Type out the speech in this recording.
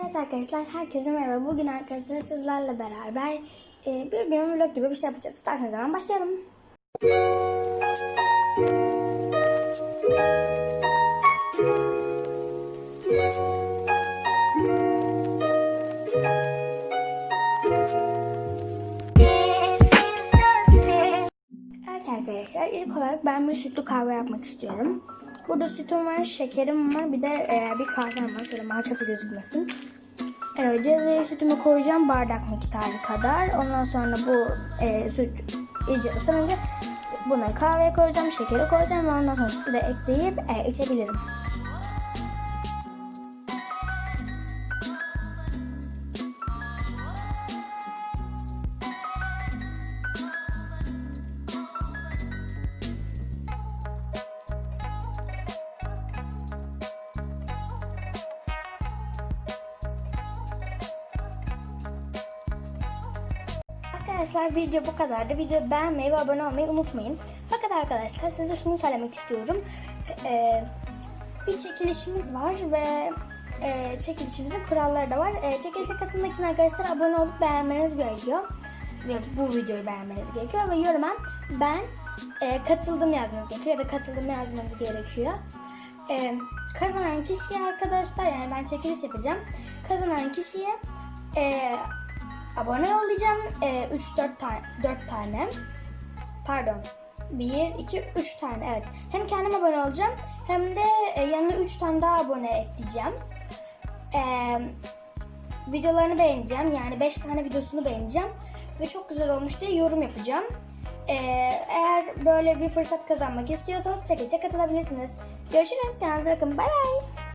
Evet arkadaşlar herkese merhaba. Bugün arkadaşlar sizlerle beraber e, bir gün vlog gibi bir şey yapacağız. İsterseniz hemen başlayalım. Evet arkadaşlar ilk olarak ben bir sütlü kahve yapmak istiyorum. Burada sütüm var, şekerim var, bir de e, bir kahvem var. Şöyle markası gözükmesin. Evet, cezveye sütümü koyacağım bardak miktarı kadar. Ondan sonra bu e, süt iyice ısınınca buna kahveye koyacağım, şekeri koyacağım ve ondan sonra sütü de ekleyip e, içebilirim. Arkadaşlar video bu kadardı. Videoyu beğenmeyi ve abone olmayı unutmayın. Fakat arkadaşlar size şunu söylemek istiyorum. Ee, bir çekilişimiz var ve e, çekilişimizin kuralları da var. E, çekilişe katılmak için arkadaşlar abone olup beğenmeniz gerekiyor. Ve bu videoyu beğenmeniz gerekiyor. Ve yoruma ben e, katıldım yazmanız gerekiyor ya da katıldım yazmanız gerekiyor. E, kazanan kişiye arkadaşlar yani ben çekiliş yapacağım. Kazanan kişiye e, abone olacağım. E, 3-4 tane, 4 tane. Pardon. 1, 2, 3 tane evet. Hem kendim abone olacağım hem de e, yanına 3 tane daha abone ekleyeceğim. E, videolarını beğeneceğim. Yani 5 tane videosunu beğeneceğim. Ve çok güzel olmuş diye yorum yapacağım. E, eğer böyle bir fırsat kazanmak istiyorsanız çekilişe katılabilirsiniz. Görüşürüz. Kendinize bakın. Bay bay.